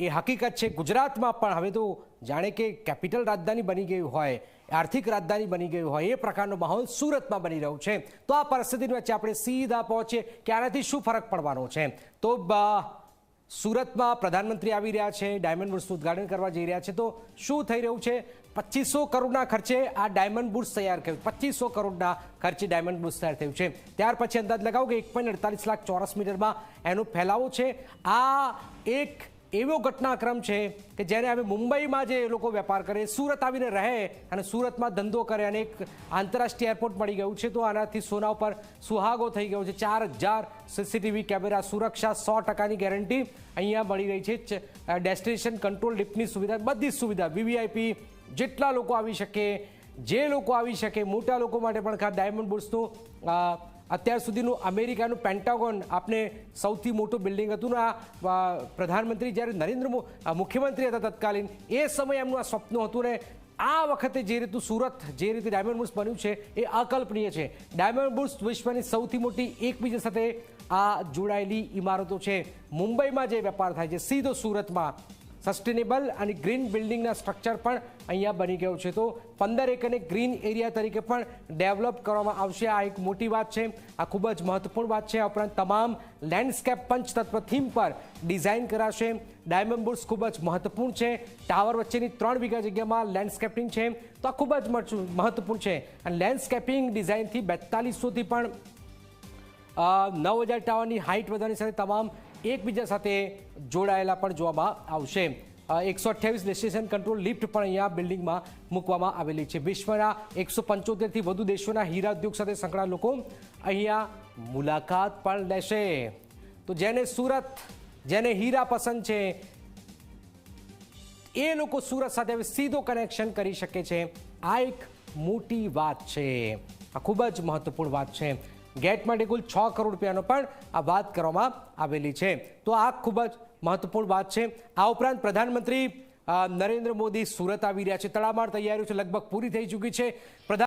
એ હકીકત છે, ગુજરાતમાં પણ હવે તો જાણે કે કેપિટલ રાજધાની બની ગયું હોય, આર્થિક રાજધાની બની ગયું હોય, એ પ્રકારનો માહોલ સુરતમાં બની રહ્યો છે. તો આ પરિસ્થિતિની વચ્ચે આપણે સીધા પહોંચીએ કે આનાથી શું ફરક પડવાનો છે? તો સુરતમાં પ્રધાનમંત્રી આવી રહ્યા છે, ડાયમંડ બુટ્સનું ઉદઘાટન કરવા જઈ રહ્યા છે. તો શું થઈ રહ્યું છે? પચીસો કરોડના ખર્ચે આ ડાયમંડ બુટ્સ તૈયાર થયું. પચીસો કરોડના ખર્ચે ડાયમંડ બુટ્સ તૈયાર થયું છે. ત્યાર પછી અંદાજ લગાવો કે એક લાખ ચોરસ મીટરમાં એનો ફેલાવો છે. આ એક એવો ઘટનાક્રમ છે કે જેને હવે મુંબઈમાં જે લોકો વેપાર કરે સુરત આવીને રહે અને સુરતમાં ધંધો કરે અને એક આંતરરાષ્ટ્રીય એરપોર્ટ મળી ગયું છે તો આનાથી સોના ઉપર સુહાગો થઈ ગયો છે. ચાર હજાર સીસીટીવી કેમેરા સુરક્ષા સો ટકાની ગેરંટી અહીંયા મળી રહી છે. ડેસ્ટિનેશન કંટ્રોલ લિફ્ટની સુવિધા બધી સુવિધા વીવીઆઈપી જેટલા લોકો આવી શકે જે લોકો આવી શકે મોટા લોકો માટે પણ ખાસ ડાયમંડ બુર્સનું અ, અત્યાર સુધીનું અમેરિકાનું પેન્ટાગોન આપને સૌથી મોટું બિલ્ડિંગ હતું ને પ્રધાનમંત્રી જ્યારે નરેન્દ્ર મુખ્યમંત્રી હતા તત્કાલીન, એ સમયે એમનું આ સ્વપ્ન હતું ને આ વખતે જે રીતનું સુરત, જે રીતે ડાયમંડ બુર્સ બન્યું છે, એ અકલ્પનીય છે. ડાયમંડ બુર્સ વિશ્વની સૌથી મોટી એકબીજા સાથે આ જોડાયેલી ઇમારતો છે. મુંબઈમાં જે વેપાર થાય છે, સીધો સુરતમાં સસ્ટેનેબલ અને ગ્રીન બિલ્ડિંગના સ્ટ્રક્ચર પણ અહીંયા બની ગયું છે. તો પંદર એકરને ગ્રીન એરિયા તરીકે પણ ડેવલપ કરવામાં આવશે. આ એક મોટી વાત છે. આ ખૂબ જ મહત્વપૂર્ણ વાત છે. આ ઉપરાંત તમામ લેન્ડસ્કેપ પંચતત્વ થીમ પર ડિઝાઇન કરાશે. ડાયમંડ બુટ્સ ખૂબ જ મહત્વપૂર્ણ છે. ટાવર વચ્ચેની ત્રણ વીઘા જગ્યામાં લેન્ડસ્કેપિંગ છે. તો આ ખૂબ જ મહત્વ- મહત્વપૂર્ણ છે. અને લેન્ડસ્કેપિંગ ડિઝાઇનથી બેતાલીસોથી પણ નવ હજાર ટાવરની હાઇટ વધારવાની સાથે તમામ એકબીજા સાથે જોડાયેલા પણ જોવામાં આવશે. એકસો અઠ્યાવીસ ડેસ્ટિનેશન કંટ્રોલ લિફ્ટ પણ અહીંયા બિલ્ડિંગમાં મૂકવામાં આવેલી છે. વિશ્વના એકસો પંચોતેરથી વધુ દેશોના હીરા ઉદ્યોગ સાથે સંકળાયેલા લોકો અહીંયા મુલાકાત પણ લેશે. તો જેને સુરત, જેને હીરા પસંદ છે, એ લોકો સુરત સાથે હવે સીધો કનેક્શન કરી શકે છે. આ એક મોટી વાત છે. આ ખૂબ જ મહત્વપૂર્ણ વાત છે. ગેટ માટે કુલ છ કરોડ રૂપિયાનો પણ આ વાત કરવામાં આવેલી છે. તો આ ખૂબ જ મહત્વપૂર્ણ વાત છે. આ ઉપરાંત પ્રધાનમંત્રી નરેન્દ્ર મોદી સુરત આવી રહ્યા છે. તડામાર તૈયારીઓ છે. લગભગ પૂરી થઈ ચૂકી છે. પ્રધાન